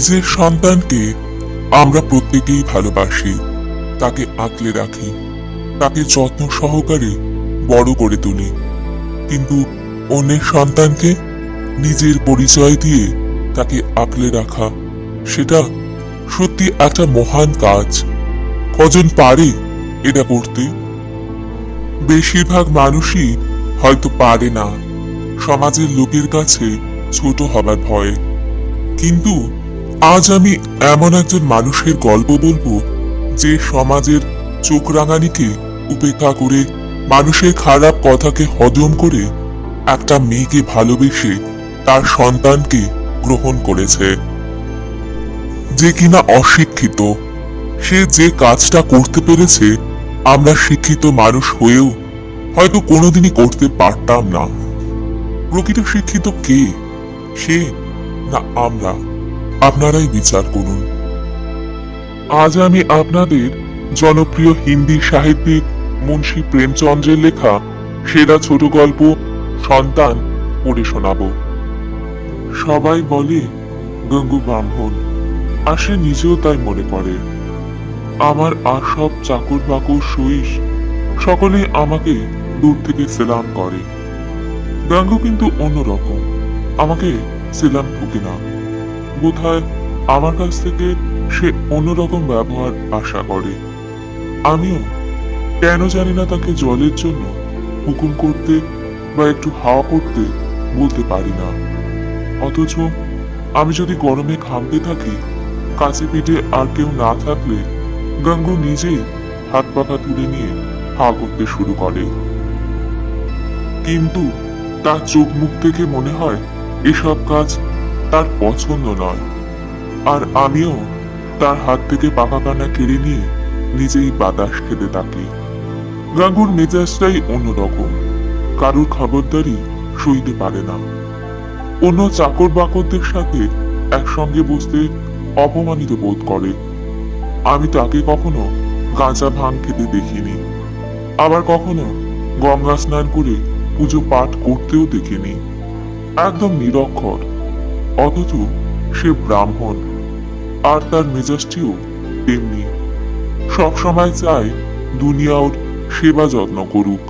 নিজের সন্তানকে আমরা প্রত্যেকেই ভালোবাসি, তাকে আঁকলে রাখি, তাকে যত্ন সহকারে বড় করে তুলি। কিন্তু অন্যের সন্তানকে নিজের পরিচয় দিয়ে তাকে আঁকলে রাখা, সেটা সত্যি একটা মহান কাজ। কজন পারে এটা করতে? বেশিরভাগ মানুষই হয়তো পারে না। সমাজের লোকের কাছে ছোট হবার ভয়ে। কিন্তু আজ আমি এমন একজন মানুষের গল্প বলব যে সমাজের চোখ রাঙানিকে উপেক্ষা করে মানুষের খারাপ কথাকে হজম করে একটা মেয়েকে ভালোবেসে তার সন্তানকে গ্রহণ করেছে। যে কিনা অশিক্ষিত, সে যে কাজটা করতে পেরেছে, আমরা শিক্ষিত মানুষ হয়েও হয়তো কোনোদিনই করতে পারতাম না। প্রকৃত শিক্ষিত কে? সে না আমরা? আপনারাই বিচার করুন। আজ আমি আপনাদের জনপ্রিয় হিন্দি সাহিত্যিক মুন্সী প্রেমচন্দ্রের লেখা সেরা ছোট গল্প, সন্তান, পড়ে শোনাব। সবাই বলে, গঙ্গু ব্রাহ্মণ। আর সে নিজেও তাই মনে করে। আমার আর সব চাকর বাকর সইস সকলেই আমাকে দূর থেকে সেলাম করে। গাঙ্গু কিন্তু অন্যরকম, আমাকে সেলাম ঠুকে না। বোধহয় আমার কাছ থেকে সে অন্যরকম ব্যবহার আশা করে। আমিও কেন জানি না তাকে জলের জন্য হুকুম করতে বা একটু হাওয়া করতে বলতে পারি না। অথচ আমি যদি গরমে ঘামতে থাকি কাছে পিঠে আর কেউ না থাকলে গাঙ্গু নিজেই হাত পাখা তুলে নিয়ে হা করতে শুরু করে। কিন্তু তার চোখ মুখ থেকে মনে হয় এসব কাজ তার পছন্দ নয়। আর আমিও তার হাত থেকে পাকা কানা কেড়ে নিয়ে নিজেই বাতাস খেতে থাকি। গাঙ্গুর মেজাজটাই অন্যরকম। কারুর খবরদারি সইতে পারে না। অন্য চাকর বাকরদের সাথে একসঙ্গে বসতে অপমানিত বোধ করে। আমি তাকে কখনো গাঁজা ভাঙ খেতে দেখিনি। আবার কখনো গঙ্গা স্নান করে পুজো পাঠ করতেও দেখিনি। একদম নিরক্ষর। অথচ সে ব্রাহ্মণ, আর তার মেজাজটিও তেমনি। সব সময় চায় দুনিয়া ওর সেবা যত্ন করুক।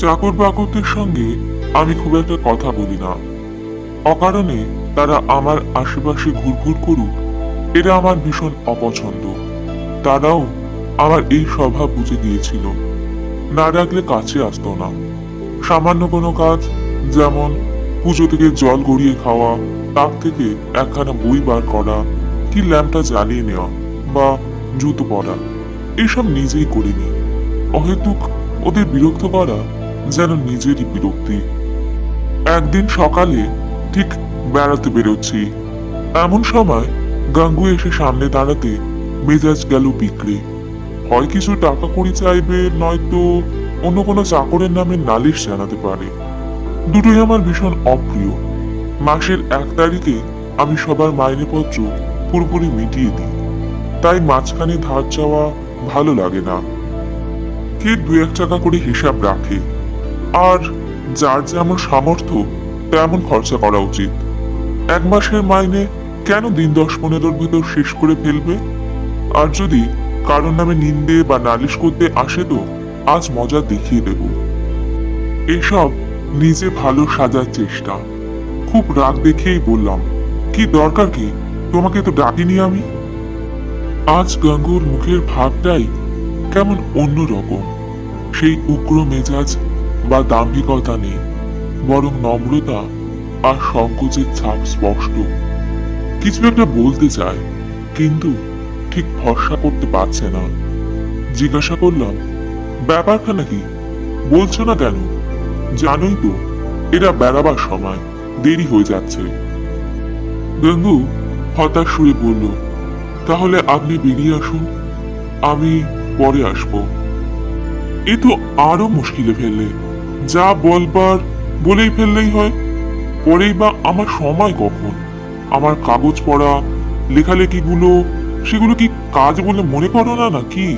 চাকর বাকরদের সঙ্গে আমি খুব একটা কথা বলি না। অকারণে তারা আমার আশেপাশে ঘুরঘুর করুক, এটা আমার ভীষণ অপছন্দ। তারাও আমার এই স্বভাব বুঝে গিয়েছিল না ডাকলে কাছে আসতো না। সামান্য কোনো কাজ যেমন পুজো থেকে জল গড়িয়ে খাওয়া, তাক থেকে একখানা বই বার করা, কি ল্যাম্পটা জ্বালিয়ে নেওয়া বা জুতো পরা, এসব নিজেই করিনি। অহেতুক ওদের বিরক্ত করা যেন নিজেরই বিরক্তি। একদিন সকালে ঠিক বেড়াতে বেরোচ্ছি। এমন সময় গাঙ্গু এসে সামনে দাঁড়াতে মেজাজ গেল বিক্রি। হয় কিছু টাকা কড়ি চাইবে, নয়তো অন্য কোনো চাকরের নামে নালিশ জানাতে পারে। দুটোই আমার ভীষণ অপ্রিয়। মাসের এক তারিখে আমি সবার মাইনেপত্র পুরোপুরি মিটিয়ে দিই। তাই মাঝখানে ধার চাওয়া ভালো লাগে না। কে দু এক টাকা করে হিসাব রাখে? আর যার যেমন সামর্থ্য, তেমন খরচা করা উচিত। এক মাসের মাইনে কেন দিন দশ পনেরোর ভিতর শেষ করে ফেলবে? আর যদি কারোর নামে নিন্দে বা নালিশ করতে আসে তো আজ মজা দেখিয়ে দেব। এসব নিজে ভালো সাজার চেষ্টা। খুব রাগ দেখেই বললাম, কি দরকার কি? তোমাকে তো ডাকিনি আমি? আজ গাঙ্গুর মুখের ভাবটাই কেমন অন্যরকম সেই উগ্র মেজাজ বা দাম্ভিকতা নেই, বরং নম্রতা আর সংকোচের ছাপ স্পষ্ট। কিছু একটা বলতে চায়, কিন্তু ঠিক ভরসা করতে পারছে না। জিজ্ঞাসা করলাম ব্যাপারটা নাকি বলছো না কেন? জানোই তো, এরা বেড়াবার সময় দেরি হয়ে যাচ্ছে। গঙ্গু হতাশ সুরে বলল, তাহলে আপনি বেরিয়ে আসুন, আমি পরে আসব। এ তো আরও মুশকিলে ফেললে, যা বলবার বলেই ফেললেই হয়। পরেই বা আমার সময় কখন? আমার কাগজ পড়া, লেখালেখিগুলো, সেগুলো কি কাজ বলে মনে করো না নাকি?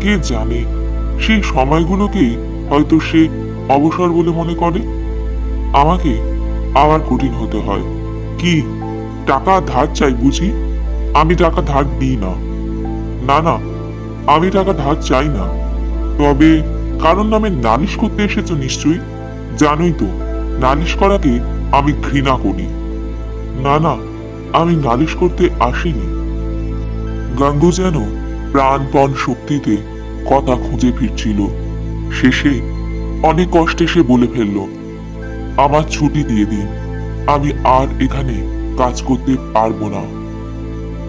কে জানে, সেই সময়গুলোকে হয়তো সে অবসর বলে মনে করে? আমাকে আবার কঠিন হতে হয়। কি? টাকা ধার চাই বুঝি? আমি টাকা ধার দিই না। না না, আমি টাকা ধার চাই না। তবে কারণ নামে নালিশ করতে এসেছ নিশ্চয়ই? জানোই তো, নালিশ করাকে আমি ঘৃণা করি। না না, আমি নালিশ করতে আসিনি। গাঙ্গু যেন প্রাণপণ শক্তিতে কথা খুঁজে ফিরছিল। শেষে অনেক কষ্টে সে বলে ফেলল, আমার ছুটি দিয়ে দিন, আমি আর এখানে কাজ করতে পারব না।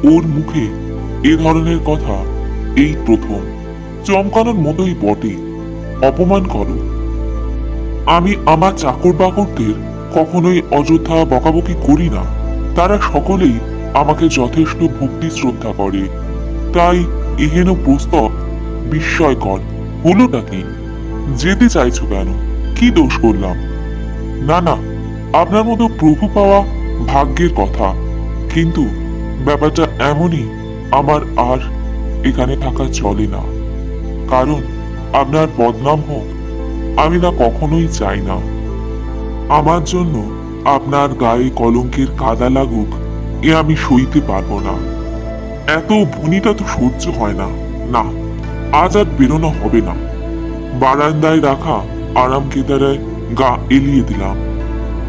ওর মুখে এ ধরনের কথা এই প্রথম। চমকানোর মতোই বটে, অপমান করো। আমি আমার চাকর বাকরদের কখনোই অযথা বকাবকি করি না। তারা সকলেই আমাকে যথেষ্ট ভক্তি শ্রদ্ধা করে। তাই এহেন প্রস্তাব বিস্ময়কর হলোটা কি? যেতে চাইছো কেন? কি দোষ করলাম? না না, আপনার মতো প্রভু পাওয়া ভাগ্যের কথা। কিন্তু ব্যাপারটা এমনই, আমার আর এখানে থাকা চলে না। কারণ আপনার বদনাম হোক, আমি না কখনোই চাই না। আমার জন্য আপনার গায়ে কলঙ্কের কাদা লাগুক, এ আমি সইতে পারব না। এত ভুনিটা তো সহ্য হয় না। না, আজ আর বেরোনো হবে না। বারান্দায় রাখা আরাম কেদারায় গা এলিয়ে দিলাম।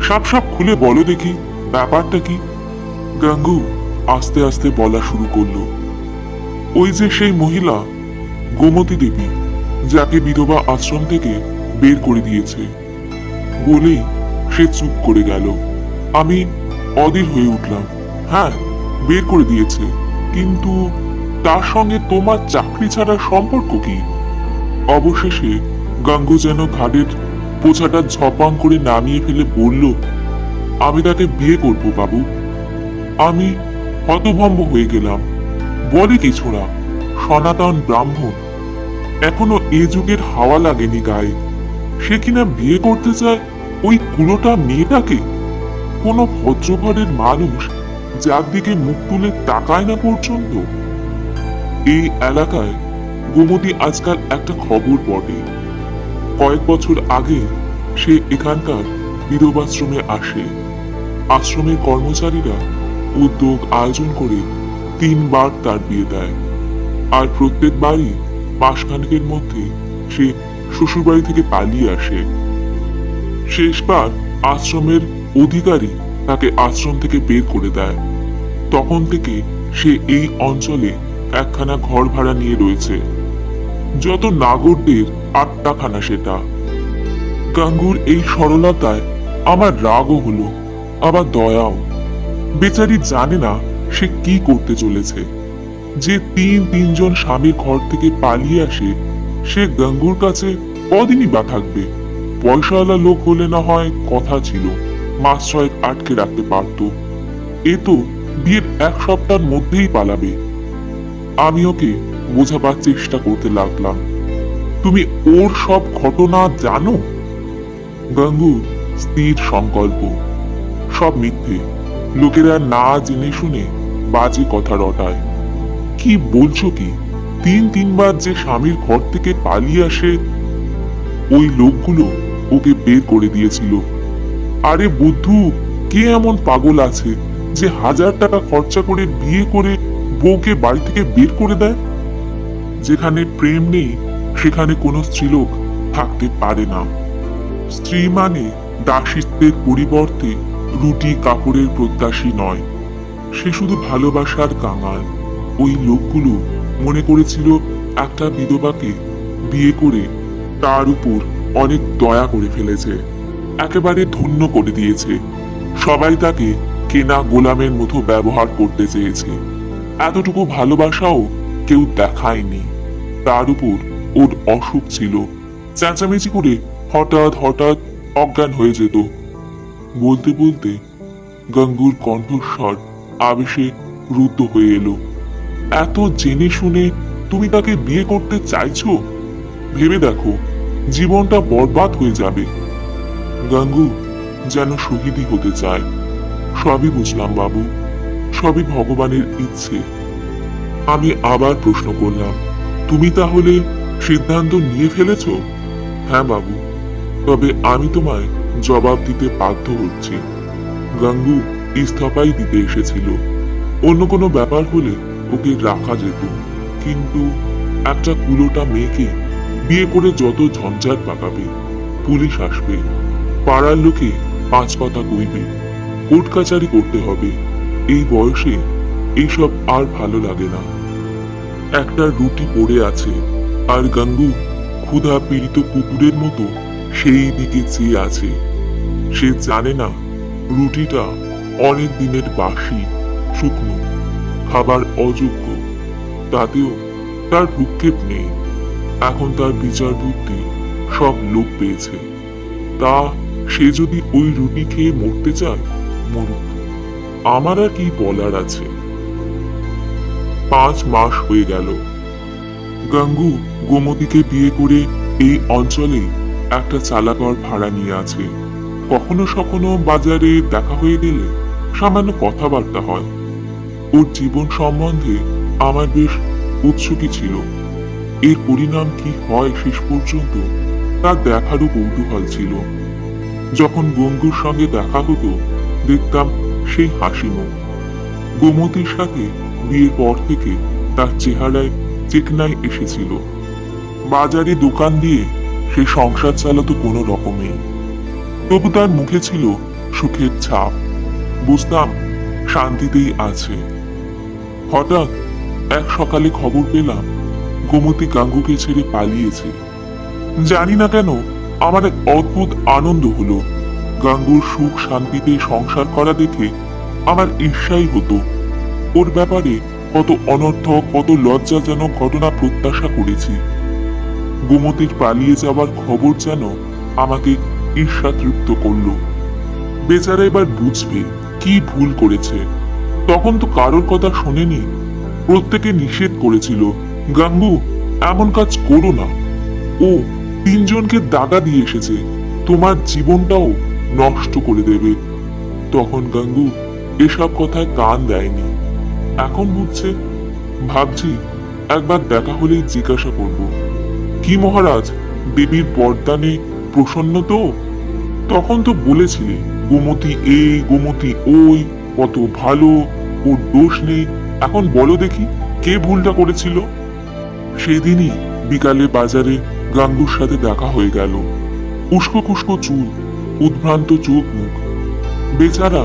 সাপ সাপ খুলে বলো দেখি, ব্যাপারটা কি? গাঙ্গু আস্তে আস্তে বলা শুরু করল। ওই যে সেই মহিলা, গোমতী দেবী, যাকে বিধবা আশ্রম থেকে বের করে দিয়েছে। বলেই সে চুপ করে গেল। আমি অধীর হয়ে উঠলাম। হ্যাঁ বের করে দিয়েছে। কিন্তু তার সঙ্গে তোমার চাকরি ছাড়ার সম্পর্ক কি? অবশেষে গাঙ্গু যেন ঘাটের পোছাটা ঝপাং করে নামিয়ে ফেলে বলল, আমি তাকে বিয়ে করব, বাবু। আমি হতভম্ব হয়ে গেলাম। বলে কি ছোড়া? সনাতন ব্রাহ্মণ। এখনও এ যুগের হাওয়া লাগেনি গায়ে। সে কিনা বিয়ে করতে চায় ওই কুলোটা মেয়েটাকে? কোনো ভদ্রঘরের মানুষ যার দিকে মুখ তুলে তাকায় না পর্যন্ত। এই এলাকায় গোমতী আজকাল একটা খবর বটে। কয়েক বছর আগে সে এখানকার বিধবাশ্রমে আসে। আশ্রমের কর্মচারীরা উদ্যোগ আয়োজন করে তিনবার তার বিয়ে দেয়। আর প্রত্যেকবারই মাসখানেকের মধ্যে সে শ্বশুরবাড়ি থেকে পালিয়ে আসে। শেষবার আশ্রমের অধিকারী তাকে আশ্রম থেকে বের করে দেয়। তখন থেকে সে এই অঞ্চলে একখানা ঘর ভাড়া নিয়ে রয়েছে। যত নাগরদের আটটাখানা সেটা। গাঙ্গুর এই সরলতায় আমার রাগও হলো, আবার দয়াও। বেচারি জানে না সে কি করতে চলেছে। যে তিন তিনজন স্বামীর ঘর থেকে পালিয়ে আসে, সে গঙ্গুর কাছে কদিনই বা থাকবে। পয়সাওয়ালা লোক হলে না হয় কথা ছিল, মাস ছয়েক আটকে রাখতে পারত। এ তো বিয়ের এক সপ্তাহের মধ্যেই পালাবে। আমি ওকে বোঝাবার চেষ্টা করতে লাগলাম। তুমি ওর সব ঘটনা জানো? গঙ্গু, স্থির সংকল্প। সব মিথ্যে। লোকেরা না জেনে শুনে বাজে কথা রটায়। কি বলছো কি? তিন তিনবার যে স্বামীর ঘর থেকে পালিয়ে আসে, ওই লোকগুলো ওকে বের করে দিয়েছিল। আরে বুদ্ধু, কে এমন পাগল আছে যে হাজার টাকা খরচা করে বিয়ে করে বউকে বাড়ি থেকে বের করে দেয়? যেখানে প্রেম নেই, সেখানে কোনো স্ত্রীলোক থাকতে পারে না। স্ত্রী মানে দাসিত্বের পরিবর্তে রুটি কাপড়ের প্রত্যাশী নয়। সে শুধু ভালোবাসার কাঙাল। ওই লোকগুলো মনে করেছিল একটা বিধবাকে বিয়ে করে তার উপর অনেক দয়া করে ফেলেছে। একেবারে ধন্য করে দিয়েছে। সবাই তাকে কেনা গোলামের মতো ব্যবহার করতে চেয়েছে। এতটুকু ভালোবাসাও কেউ দেখায়নি। তার উপর ওর অসুখ ছিল। চেঁচামেচি করে হঠাৎ হঠাৎ অজ্ঞান হয়ে যেত। বলতে বলতে গঙ্গুর কণ্ঠস্বর আবেশে রুদ্ধ হয়ে এলো। এত জেনে শুনে তুমি তাকে বিয়ে করতে চাইছো? ভেবে দেখো, জীবনটা বরবাদ হয়ে যাবে। গঙ্গু যেন শহীদই হতে চায়। সবই বুঝলাম বাবু। সবই ভগবানের ইচ্ছে। আমি আবার প্রশ্ন করলাম, তুমি তাহলে সিদ্ধান্ত নিয়ে ফেলেছো? হ্যাঁ বাবু, তবে আমি তোমায় জবাব দিতে বাধ্য হচ্ছি। গঙ্গু ইস্তফাই দিতে এসেছিল। অন্য কোনো ব্যাপার হলে ওকে রাখা যেত, কিন্তু একটা কুলোটা মেয়েকে বিয়ে করে যত ঝঞ্ঝাট পাকাবে, পুলিশ আসবে, পাড়ার লোকে পাঁচ কথা কইবে, কোর্ট কাচারি করতে হবে, এই বয়সে এইসব আর ভালো লাগে না। একটা রুটি পড়ে আছে। আর গাঙ্গু ক্ষুধা পীড়িত কুকুরের মতো সেই দিকে চেয়ে আছে। সে জানে না রুটিটা অনেক দিনের বাসি, শুকনো, খাবার অযোগ্য। তাতেও তার ভ্রুক্ষেপ নেই। এখন তার বিচার বুদ্ধি সব লোপ পেয়েছে। তা সে যদি ওই রুটি খেয়ে মরতে চায়, মরুক। আমার আর কি বলার আছে? পাঁচ মাস হয়ে গেল। গাঙ্গু গোমতীকে বিয়ে করে এই অঞ্চলে একটা চালাকর ভাড়া নিয়ে আছে। কখনো সখনো বাজারে দেখা হয়ে গেলে সামান্য কথাবার্তা হয়। ওর জীবন সম্বন্ধে আমার বেশ উৎসুকই ছিল। এর পরিণাম কি হয় শেষ পর্যন্ত তা দেখারও কৌতূহল ছিল। যখন গঙ্গুর সঙ্গে দেখা হতো, দেখতাম সেই হাসি মুখ গোমতীর সাথে বিয়ের পর থেকে তার চেহারায় চেকনাই এসেছিল। বাজারে দোকান দিয়ে সে সংসার চালাতো কোনো রকমে। তবু তার মুখে ছিল সুখের ছাপ। বুঝতাম শান্তিতেই আছে। হঠাৎ এক সকালে খবর পেলাম গোমতী গাঙ্গুকে ছেড়ে পালিয়েছে। জানি না কেন আমার এক অদ্ভুত আনন্দ হলো। গাঙ্গুর সুখ শান্তিতে সংসার করা দেখে আমার ঈর্ষাই হতো। ওর ব্যাপারে কত অনর্থক, কত লজ্জাজনক ঘটনা প্রত্যাশা করেছি। গোমতীর পালিয়ে যাওয়ার খবর যেন আমাকে ঈর্ষাতৃপ্ত করল। বেচারা এবার বুঝবে কি ভুল করেছে। তখন তো কারোর কথা শোনেনি, প্রত্যেকে নিষেধ করেছিল, গাঙ্গু, এমন কাজ করো না। ও তিনজনকে দাগা দিয়ে এসেছে, তোমার জীবনটাও নষ্ট করে দেবে। তখন গাঙ্গু এসব কথায় কান দেয়নি। এখন বুঝছে ভাবছি একবার দেখা হলেই জিজ্ঞাসা করব। কি মহারাজ, দেবীর বরদানে প্রসন্ন তো? তখন তো বলেছিলে, গোমতী এই, গোমতী ওই, কত ভালো, ওর দোষ নেই। এখন বলো দেখি, কে ভুলটা করেছিল? সেদিনই বিকালে বাজারে গাঙ্গুর সাথে দেখা হয়ে গেল। উস্কো খুস্কো চুল, উদ্ভ্রান্ত চোখ মুখ। বেচারা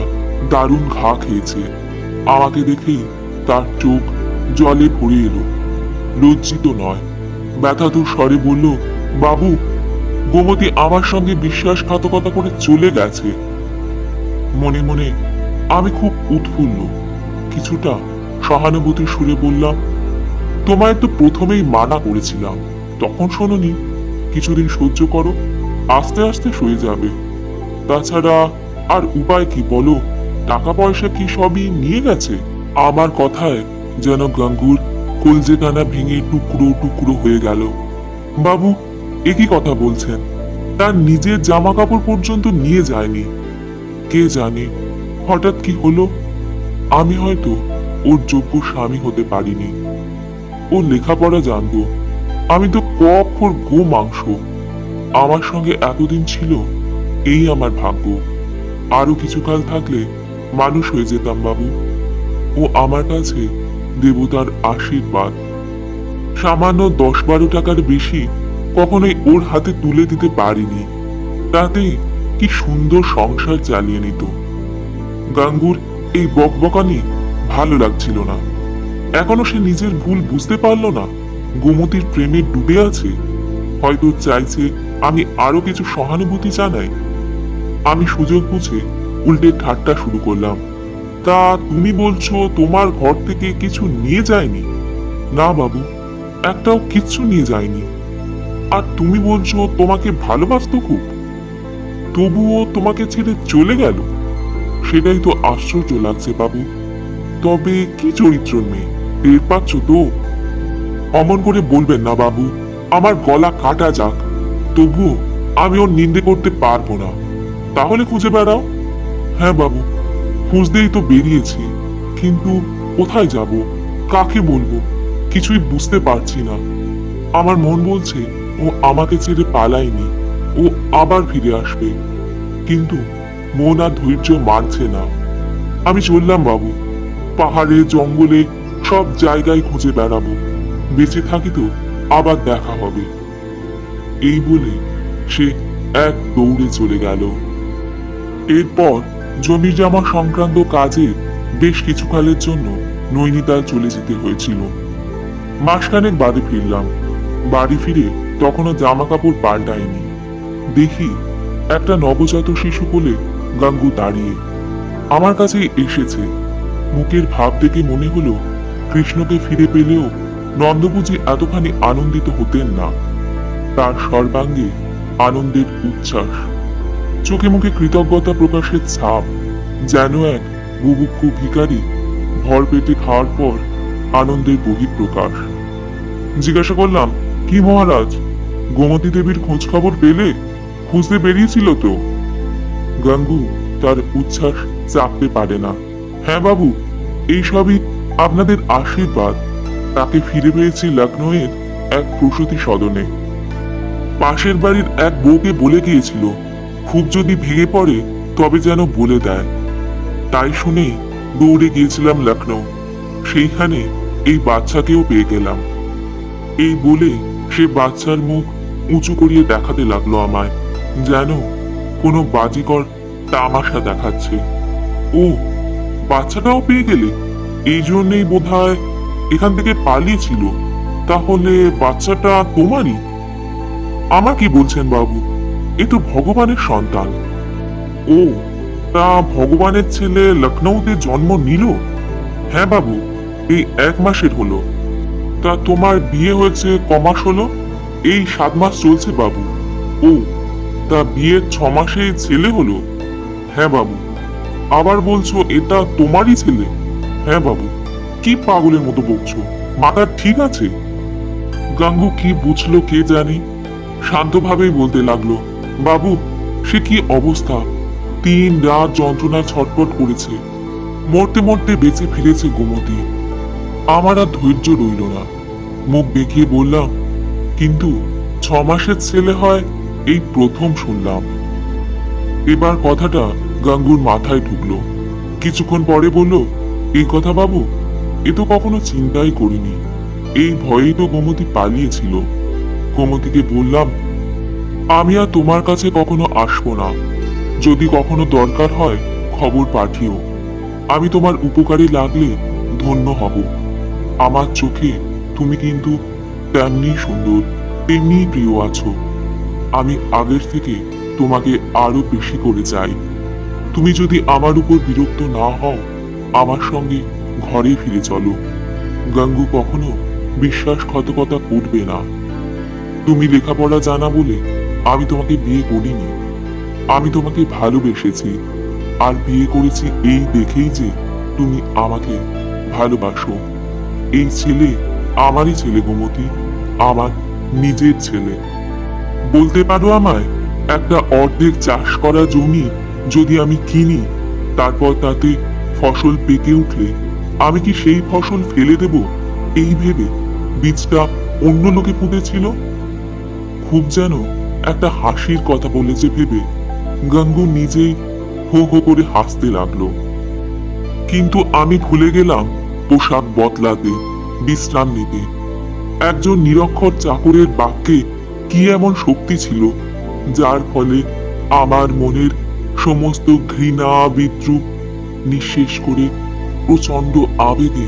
দারুণ ঘা খেয়েছে। আমাকে দেখেই তার চোখ জলে ভরে এলো। লজ্জিত নয়। ব্যথাতুর স্বরে বলল, বাবু, গোমতী আমার সঙ্গে বিশ্বাসঘাতকতা করে চলে গেছে। মনে মনে আমি খুব উৎফুল্ল। কিছুটা সহানুভূতি সুরে বললাম, তোমায় তো প্রথমেই মানা করেছিলাম। তখন শোনোনি, কিছুদিন সহ্য করো, আস্তে আস্তে সয়ে যাবে। তাছাড়া আর উপায় কি বলো? টাকা পয়সা কি সবই নিয়ে গেছে? আমার কথায় যেন গাঙ্গুর কলজে কানা ভেঙে টুকরো টুকরো হয়ে গেল। বাবু, একই কথা বলছেন। তার নিজের জামা কাপড় পর্যন্ত নিয়ে যায়নি। কে জানে, হঠাৎ কি হলো? আমি হয়তো ওর যোগ্য স্বামী হতে পারিনি। ও লেখাপড়া জানতো আমি তো ক অক্ষর গো মাংস আমার সঙ্গে এতদিন ছিল, এই আমার ভাগ্য। আরও কিছুকাল থাকলে মানুষ হয়ে যেতাম বাবু। ও আমার কাছে দেবতার আশীর্বাদ। সামান্য দশ বারো টাকার বেশি কখনোই ওর হাতে তুলে দিতে পারিনি। তাতে কি সুন্দর সংসার চালিয়ে নিত। গাঙ্গুর এই বকবকানি ভালো লাগছিল না। এখনও সে নিজের ভুল বুঝতে পারল না, গোমতীর প্রেমে ডুবে আছে। হয়তো চাইছে আমি আরও কিছু সহানুভূতি জানাই। আমি সুযোগ বুঝে উল্টে ঠাট্টা শুরু করলাম। তা তুমি বলছো তোমার ঘর থেকে কিছু নিয়ে যায়নি? না বাবু, একটাও কিচ্ছু নিয়ে যায়নি। আর তুমি বলছো তোমাকে ভালোবাসত খুব। তবুও তোমাকে ছেড়ে চলে গেল। সেটাই তো আশ্চর্য লাগছে বাবু। তবে কি চরিত্র মেয়ে, টের পাচ্ছ তো? অমন করে বলবেন না বাবু, আমার গলা কাটা যাক। তবুও আমি ওর নিন্দে করতে পারব না। তাহলে খুঁজে বেড়াও। হ্যাঁ বাবু খুঁজতেই তো বেরিয়েছি। কিন্তু কোথায় যাব, কাকে বলব, কিছুই বুঝতে পারছি না। আমার মন বলছে, ও আমাকে ছেড়ে পালায়নি, ও আবার ফিরে আসবে। কিন্তু মন আর ধৈর্য মানছে না। আমি চললাম বাবু, পাহাড়ে, জঙ্গলে, সব জায়গায় খুঁজে বেড়াবো। বেঁচে থাকি তো আবার দেখা হবে। এই বলে সে এক দৌড়ে চলে গেল। এরপর জমি জমা সংক্রান্ত কাজে বেশ কিছুকালের জন্য নৈনিতাল চলে যেতে হয়েছিল। মাসখানেক বাদে ফিরলাম। বাড়ি ফিরে তখনও জামা কাপড় পাল্টায়নি। দেখি একটা নবজাত শিশু কোলে গাঙ্গু দাঁড়িয়ে। আমার কাছে এসেছে। মুখের ভাব দেখে মনে হলো কৃষ্ণকে ফিরে পেলেও নন্দবুজি এতখানি আনন্দিত হতেন না। তার সর্বাঙ্গে আনন্দের উচ্ছ্বাস। চোখে মুখে কৃতজ্ঞতা প্রকাশের ছাপ, যেন এক বুভুক্ষু ভিখারি ভর পেটে খাওয়ার পর আনন্দের বহিঃপ্রকাশ। জিজ্ঞাসা করলাম, কি মহারাজ, গোমতী দেবীর খোঁজ খবর পেলে? খুঁজতে বেরিয়েছিল তো? গাঙ্গু তার উচ্ছ্বাস চাপতে পারে না। হ্যাঁ বাবু, এই সবই আপনাদের আশীর্বাদ। তাকে ফিরে পেয়েছি লখনৌয়ের এক প্রসূতি সদনে। পাশের বাড়ির এক বউকে বলে গিয়েছিল খুব যদি ভেঙে পড়ে, তবে যেন বলে দেয়। তাই শুনেই দৌড়ে গিয়েছিলাম লখনৌ সেইখানে এই বাচ্চাকেও পেয়ে গেলাম। এই বলে সে বাচ্চার মুখ উঁচু করিয়ে দেখাতে লাগল আমায়, যেন কোনো বাজিকর তামাশা দেখাচ্ছে। ও, বাচ্চাটাও পেয়ে গেলে? এই জন্যই বোধ এখান থেকে পালিয়েছিল। তাহলে বাচ্চাটা তোমারই? আমার কি বলছেন বাবু। এ তো ভগবানের সন্তান। ও, তা ভগবানের ছেলে লখনৌতে জন্ম নিল? হ্যাঁ বাবু, এই এক মাসের হলো। তা তোমার বিয়ে হয়েছে কমাস হলো? এই সাত মাস চলছে বাবু। ও, তা বিয়ের ছ মাসে ছেলে হলো? হ্যাঁ বাবু। আবার বলছো এটা তোমারই ছেলে? হ্যাঁ বাবু। কি পাগলের মতো বকছো? মাথা ঠিক আছে? গাঙ্গু কি বুঝলো কে জানি? শান্তভাবেই বলতে লাগল। বাবু, সে কি অবস্থা? তিন রাত যন্ত্রণায় ছটপট করেছে। মরতে মরতে বেঁচে ফিরেছে গোমতী। আমার আর ধৈর্য রইল না। মুখ বেঁকিয়ে বললাম, কিন্তু ছ মাসের ছেলে হয়, এই প্রথম শুনলাম। এবার কথাটা গাঙ্গুর মাথায় ঢুকলো। কিছুক্ষণ পরে বলল এই কথা বাবু, এ তো কখনো চিন্তাই করিনি। এই ভয়েই তো গোমতী পালিয়েছিল। গোমতীকে বললাম আমি আর তোমার কাছে কখনো আসব না। যদি কখনো দরকার হয়, খবর পাঠিও। আমি তোমার উপকারে লাগলে ধন্য হব। আমার চোখে তুমি কিন্তু তেমনি সুন্দর, তেমনি প্রিয় আছো। আমি আগের থেকে তোমাকে আরও বেশি করে চাই। তুমি যদি আমার উপর বিরক্ত না হও, আমার সঙ্গে ঘরে ফিরে চলো। গাঙ্গু কখনো বিশ্বাসঘাতকতা করবে না। তুমি লেখাপড়া জানা বলে আমি তোমাকে বিয়ে করিনি। আমি তোমাকে ভালোবেসেছি। আর বিয়ে করেছি এই দেখেই যে তুমি আমাকে ভালোবাসো। এই ছেলে আমারই ছেলে গোমতী, আমার নিজের ছেলে। বলতে পারো আমায়, একটা অর্ধেক চাষ করা জমি যদি আমি কিনি, তারপর তাতে ফসল পেকে উঠলে আমি কি সেই ফসল ফেলে দেব? এই ভেবে বীজটা অন্য লোকে পুঁতেছিল খুব যেন একটা হাসির কথা বলেছে ভেবে গাঙ্গু নিজেই হো হো করে হাসতে লাগল। কিন্তু আমি ভুলে গেলাম পোশাক বদলাতে, বিশ্রাম নিতে। একজন নিরক্ষর চাকরের বাক্যে কি এমন শক্তি ছিল, যার ফলে আমার মনের সমস্ত ঘৃণা, বিদ্রুপ নিঃশেষ করে প্রচণ্ড আবেগে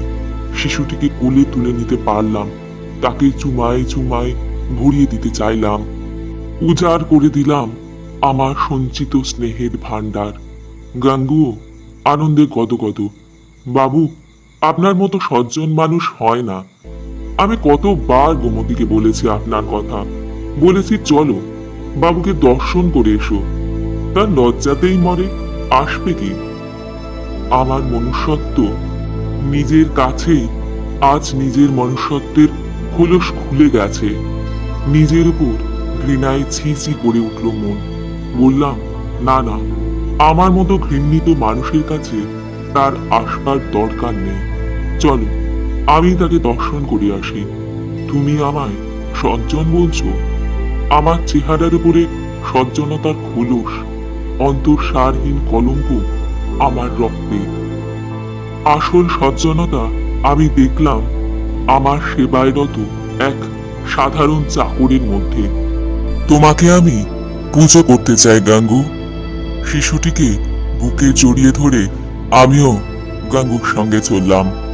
শিশুটিকে কোলে তুলে নিতে পারলাম। তাকে চুমায় চুমায় ভরিয়ে দিতে চাইলাম। উজাড় করে দিলাম আমার সঞ্চিত স্নেহের ভান্ডার গাঙ্গুও আনন্দে গদগদ, বাবু, আপনার মতো সজ্জন মানুষ হয় না। আমি কতবার গোমতীকে বলেছি আপনার কথা। বলেছি, চলো, বাবুকে দর্শন করে এসো। তার লজ্জাতেই মরে, আসবে কি? আমার মনুষ্যত্ব নিজের কাছেই, আজ নিজের মনুষ্যত্বের খোলস খুলে গেছে। নিজের উপর ঘৃণায় ছি ছি করে উঠল মন। বললাম, না না, আমার মতো ঘৃণিত মানুষের কাছে তার আসবার দরকার নেই। চলো, আমি তাকে দর্শন করে আসি। তুমি আমায় সজ্জন বলছো? আমার চেহারার উপরে সজ্জনতার খোলস, অন্তঃসারহীন কলঙ্ক আমার রক্তে। আসল সজ্জনতা আমি দেখলাম আমার সেবায়রত এক সাধারণ চাকরির মধ্যে। তোমাকে আমি পুজো করতে চাই গাঙ্গু। শিশুটিকে বুকে জড়িয়ে ধরে আমিও গাঙ্গুর সঙ্গে চললাম।